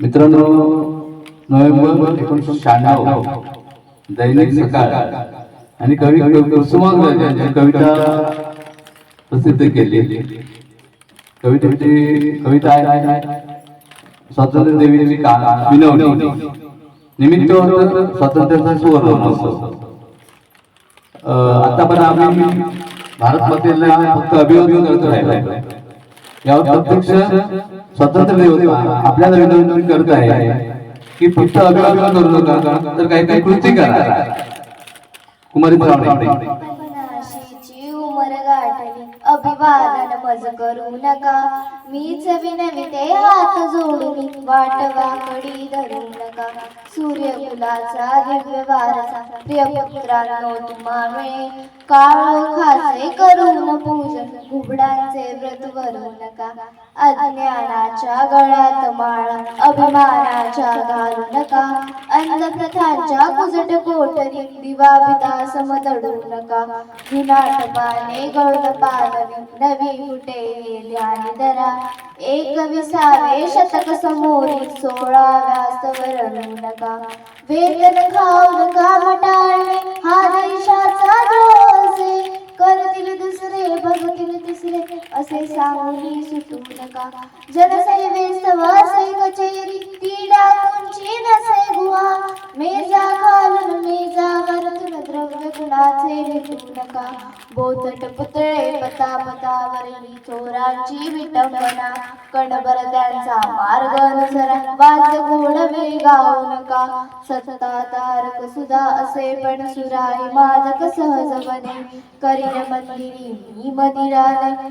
मित्रांनो नोव्हेंबर एकोणीसशे शहाण्णव दैनिक सकाळ आणि कवी कुसुमाग्रज यांची कविता प्रसिद्ध केली. कवितेची कविता आहे. स्वातंत्र्य देवीची का विनवणी. निमित्त होतं स्वातंत्र्याचा सुवर्ण महोत्सव आता पण आम्ही भारत मातेला फक्त अभिवादन करत राहिलो. यावर प्रत्यक्ष स्वातंत्र्य देवता आपल्याला विनंती करत आहे की फक्त अभिवादन करू नका तर काही काही कृती करा. कुमारी अभिवादन मज करू नका. मीच विनविते हात जोडून वाट वाकडी धरू. नका सूर्यकुलाचा दिव्य वारसा प्रियपुत्रांनो तुम्हा मिळे काळ खासे करून पूजन घुबडांचे व्रत वरू नका. अज्ञानाच्या गळ्यात माळा अभिमानाच्या घालू नका. अंधप्रथांच्या कुजट कोटरी दिवा विदा समतडू नका. गुणाटपाने गळत पालवी नवी फुटे ध्यान धरा. एक विसावे शतक समोरी सोळाव्या सवरण करू नका वेतन खाऊ नका मटाळणे हा देशाचा द्रोसे करतील दुसरे बघतील तिसरे असे सांगून सुटू नका. जनसेवे सवासे कचेरी ती डाकूंची नसे गुहा मेजा गुणाचे भेटू बोथट पुतळे पता पतावरही चोरांची विटंबना. कणभर त्यांचा मार्ग अनुसरा. वाज गोड वेगावू नका. सतता तारक सुधा असे पण सुराई मादक सहज बने करीन मंदिरी मी मदिरा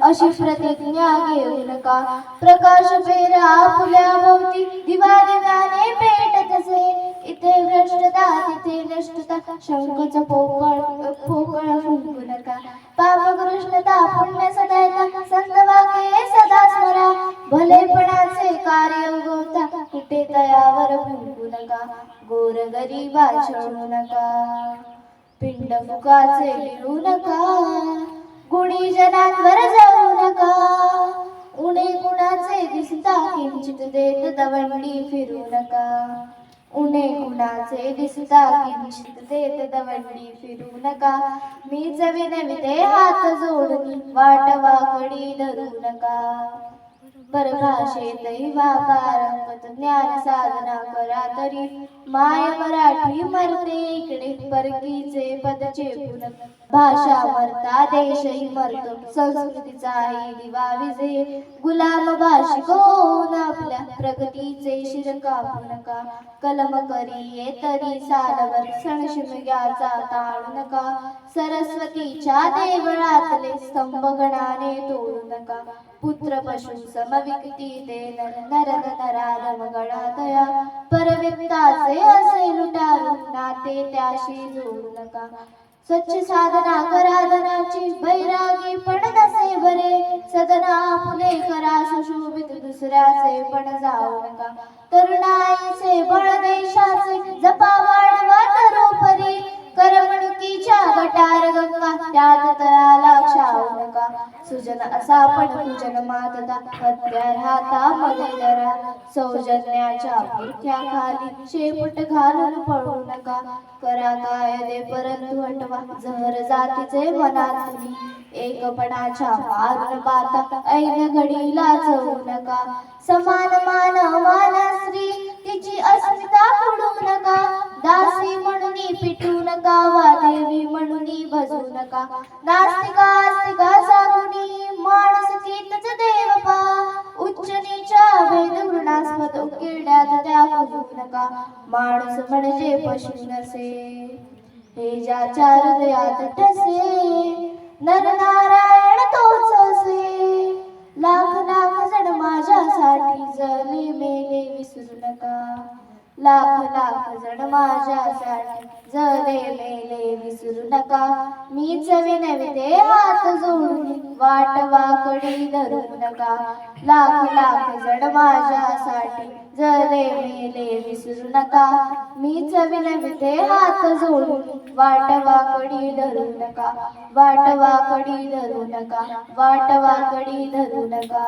अशी प्रतिज्ञा घेऊ नका. प्रकाश पेरा फुल्या भोवती. दिवा दिव्याने कृष्णता शंकच पोकळ पोकळ फुंकू नका. पाप कृष्णता पुण्य सदायता संत वाके सदा स्मरा. भलेपणाचे कार्य उगवता कुठे तयावर फुंकू नका. गोर गरीबा छळू नका. पिंड फुकाचे लिहू नका. गुणी जनांवर जाऊ नका. उणे गुणाचे दिसता किंचित देत दवंडी फिरू नका. उणे कुणाचे दिसता किंचित देत दवंडी फिरू नका. मी जवे नवी ते हात जोडून वाट वाकडी धरू नका. परभाषेतही वापारंगत ज्ञान साधना करा तरी माय मराठी मरते इकडे परकीचे पदचे पुन. भाषा मरता देशही मरतो संस्कृतीचाही दिवा विजे. गुलाम भाषिक होऊन आपल्या प्रगतीचे शिर कापू नका कलम करी तरी सालवर सणशिमग्याचा ताळू नका. सरस्वतीच्या देवळातले स्तंभ गणाने तोडू नका. पुत्र पशु समविकती ते नर नरद नराधम गणातया. परवित्ताचे असे लुटारू नाते त्याशी जोडू नका. स्वच्छ साधना कराधनाची बैरागी पण नसे बरे. सदना फुले करा सुशोभित दुसऱ्याचे पण जाऊ नका. तरुणाईचे बळ देशाचे जपा वाढवा तरोपरी. सुजन असा पण पूजन मातता हत्यार हातामध्ये धरा सौजन्याच्या खाली शेपट घालून पळू नका. करा काय दे परंतु हटवा. जहर जातीचे मनात तुम्ही. एकपणाच्या मारून पाता ऐन घडीला जाऊ नका. समान मान स्त्री तिची अस्मिता पुडू नका. दासी म्हणून पिटू नका वा देवी म्हणून भजू नका. नास्तिका आस्तिका नका माणूस म्हणजे पशु नसे. हे ज्याच्या हृदयात ठसे नर नारायण तोच असे. लाख लाख जण माझ्यासाठी जले मेले विसरू नका. लाख लाख जण माझ्यासाठी. जरे मेले विसरू नका. मीच विनविते हात जोडून वाट वाकडी धरू नका. लाख लाख जण माझ्यासाठी. जरे मेले विसरू नका. मीच विनविते हात जोडून वाट वाकडी धरू नका. वाट वाकडी धरू नका. वाट वाकडी धरू नका.